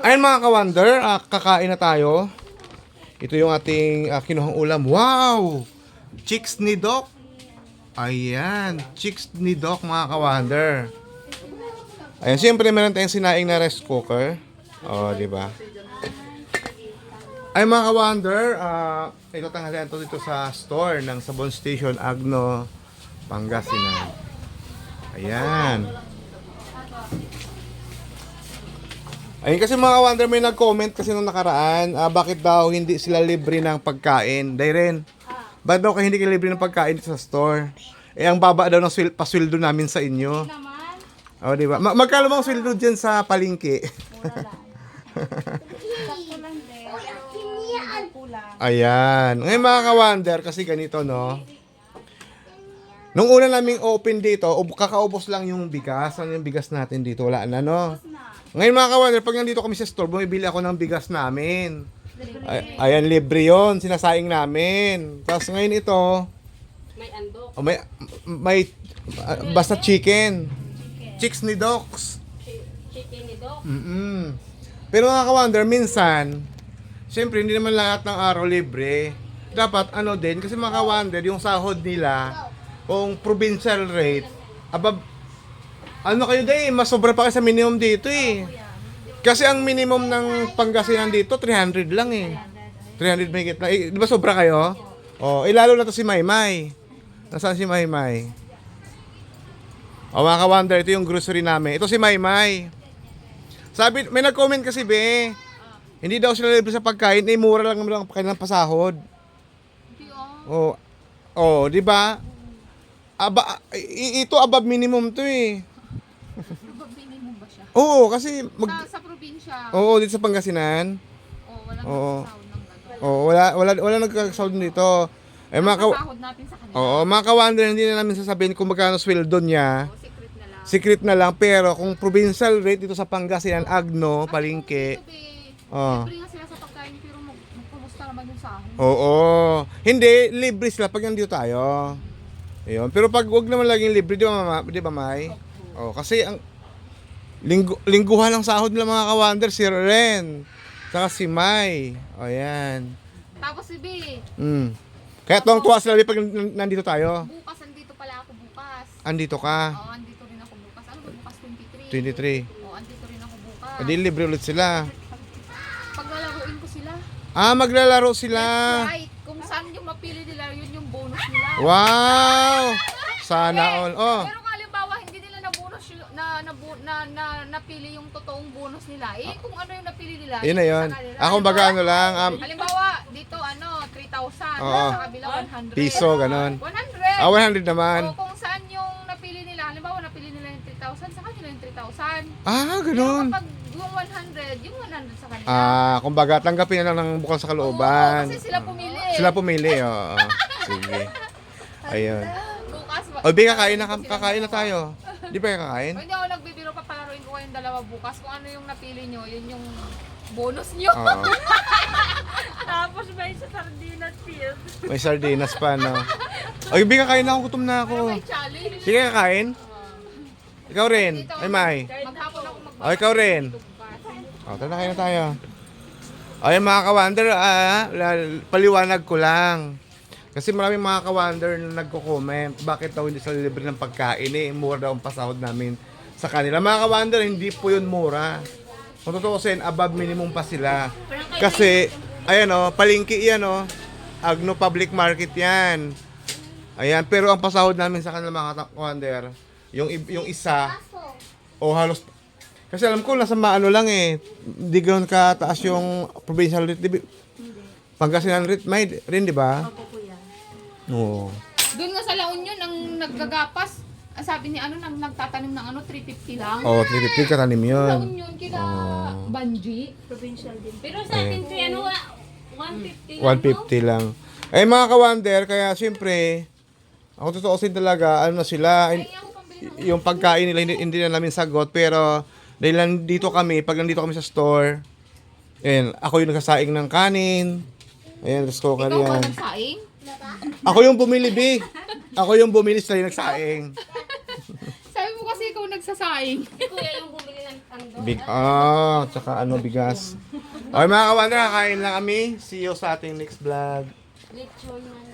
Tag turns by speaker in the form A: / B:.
A: Ayun mga ka-wonder, ah, kakain na tayo. Ito yung ating ah, kinuhang ulam. Wow! Chicks ni Doc. Ayan, chicks ni Doc mga ka-wonder. Ayan, siyempre meron tayong sinaing na rice cooker. Oh, di ba? Ay mga ka-wonder, ah, ito tanghalian to dito sa store ng Sabon Station Agno, Pangasinan. Ayan. Ayun kasi mga wonder may nag-comment kasi nung nakaraan, ah, bakit daw hindi sila libre ng pagkain. Dahil ba't daw kayo hindi kayo libre ng pagkain sa store? Eh, ang baba daw ng swil- pasweldo namin sa inyo.
B: naman.
A: O, di ba? Ma- magkano bang sweldo dyan sa palengke?
B: Sakto lang din. Pero kulang.
A: Ayan. Ngayon mga ka-wonder, kasi ganito, no? Nung una naming open dito, ub- kakaubos lang yung bigas. Ano yung bigas natin dito? Wala na, no? Ngayon mga ka-wonder, pag nandito kami sa store, bumibili ako ng bigas namin. Ay, ayan, libre yon Sinasaing namin. Tapos ngayon ito,
B: May andok.
A: oh, may, may, ah, basta chicken. Chicks ni Docs.
B: Chicken ni Doc.
A: Mm-mm. Pero mga ka-wonder, minsan, siyempre hindi naman lahat ng araw libre. Dapat ano din, kasi mga ka-wonder, yung sahod nila, kung provincial rate, above, ano kayo din, mas sobra pa kayo sa minimum dito eh. Kasi ang minimum ng Pangasinan dito, 300 lang eh. 300 may lang. Eh, di ba sobra kayo? Oh, eh, lalo na to si Maymay. Nasaan si Maymay? O mga ka-wonder, ito yung grocery namin. Ito si Maymay. Sabi, may nag-comment kasi be, hindi daw sila libre sa pagkain, eh mura lang naman ang kanilang pasahod. Oh, oh, di ba? Aba, ito above minimum to eh. Oo, kasi mag,
B: Sa, sa probinsya,
A: Oo, dito sa Pangasinan.
B: oh, walang
A: Oo.
B: sahod ng gano'n.
A: Oo, wala wala wala nagkakasahod dito. Eh mga ka-
B: Sahod natin sa kanila.
A: Oo, mga ka-wonder, hindi na namin sasabihin kung magkano sweldo niya.
B: Oh, secret na lang.
A: Secret na lang, pero kung provincial rate dito sa Pangasinan, Agno,
B: be,
A: Oh.
B: libre nga sila sa pagkain pero mag magkumusta naman yung sahod.
A: Oo. Hindi, libre sila pag nandito tayo. Ayun. Pero pag wag naman laging libre, di ba, mama? Di ba, May? Oh, kasi ang linggo, lingguhan ang sahod nila mga ka-wonder, si Ren. Saka si May. O, yan.
B: Tapos si B,
A: Mm. Kaya tuwang tuwa sila pag nan- nandito tayo.
B: bukas andito pala ako bukas.
A: Andito ka.
B: Oo, andito rin ako bukas. Ano ba bukas 23?
A: 23.
B: Oo, andito rin ako bukas.
A: Adi libre ulit sila.
B: Paglalaruin ko sila.
A: Ah, maglalaro sila.
B: Right. Kung saan yung mapili nila, yun yung bonus nila.
A: Wow! Sana all. Oh.
B: Pero kung halimbawa, hindi nila na bonus yung- na, na, bu- na, na, napili yung totoong bonus nila. Eh, kung ano yung napili nila,
A: Yun na yun.
B: sa kanila.
A: Ako baga ano lang, um,
B: Halimbawa, dito ano, 3,000.
A: Oo.
B: Sa kabila, 100.
A: piso, ganon.
B: 100.
A: Ah, 100 naman.
B: O kung saan yung napili nila, halimbawa napili nila yung 3,000, sa kanila yung 3,000.
A: Ah,
B: Pero
A: ganun.
B: kapag yung 100, yung 100 sa kanila.
A: Ah, kumbaga, tanggapin na lang ng bukal sa
B: Oo,
A: kalooban.
B: kasi sila pumili.
A: Sila pumili, oo. Sige. Ayun.
B: Bukas.
A: O, Bi, kakain na, kakain na tayo. Di ba kayo kakain?
B: Hindi ako ko kayong dalawa bukas. Kung ano yung napili nyo, yun yung bonus nyo.
A: Oo.
B: Tapos may sa sardinas field.
A: May sardinas pa, no? O, Bi, kakain na ako. Gutom na ako.
B: May challenge.
A: Sige, kakain. Ikaw rin. Ay, May.
B: Maghapon ako mag
A: O, ikaw rin. O, tara na na tayo. Ay, mga ka-wonder, ah, la- paliwanag ko lang. Kasi maraming mga ka-wonder na nagko-comment, bakit daw hindi sila libre ng pagkain eh, mura daw ang pasahod namin sa kanila. Mga ka-wonder, hindi po yun mura. Kung tutuusin, above minimum pa sila. Kasi, ayan o, palingki yan o, Agno Public Market yan. Ayan, pero ang pasahod namin sa kanila mga ka-wonder, yung, yung isa, o halos kasi alam ko nasa maano lang eh. Hindi ganoon kataas yung provincial rate. Di? Pangasinan rate may rin, di ba?
B: Opo, kuya.
A: Oo.
B: Doon nga sa La Union, ang naggagapas, ang sabi ni ano, nang nagtatanim ng ano, 350 lang.
A: Oh, 350 katanim yun.
B: Union, kila
A: Oh.
B: Banji.
C: Provincial din.
B: Pero sa atin, si ano, ah, 150
A: 150 lang. Eh mga ka-wonder, kaya siyempre, ako totoosin talaga, ano na sila, in-
B: Kaya ako pambili ng
A: yung pagkain nila hindi, hindi na namin sagot, pero dahil nandito kami, pag nandito kami sa store, Ayan, ako yung nagsasaing ng kanin. Ayan, tapos ko
B: Ikaw ba
A: yan.
B: nagsaing?
A: Ako yung bumili, Bi. Ako yung bumili, sila yung nagsaing.
B: Sabi mo kasi ikaw nagsaing. Nagsasaing.
C: Kuya yung bumili ng tando.
A: Big, ah, tsaka ano, bigas. Okay mga kawander, kakain lang kami. See you sa ating next vlog.
C: Lechon na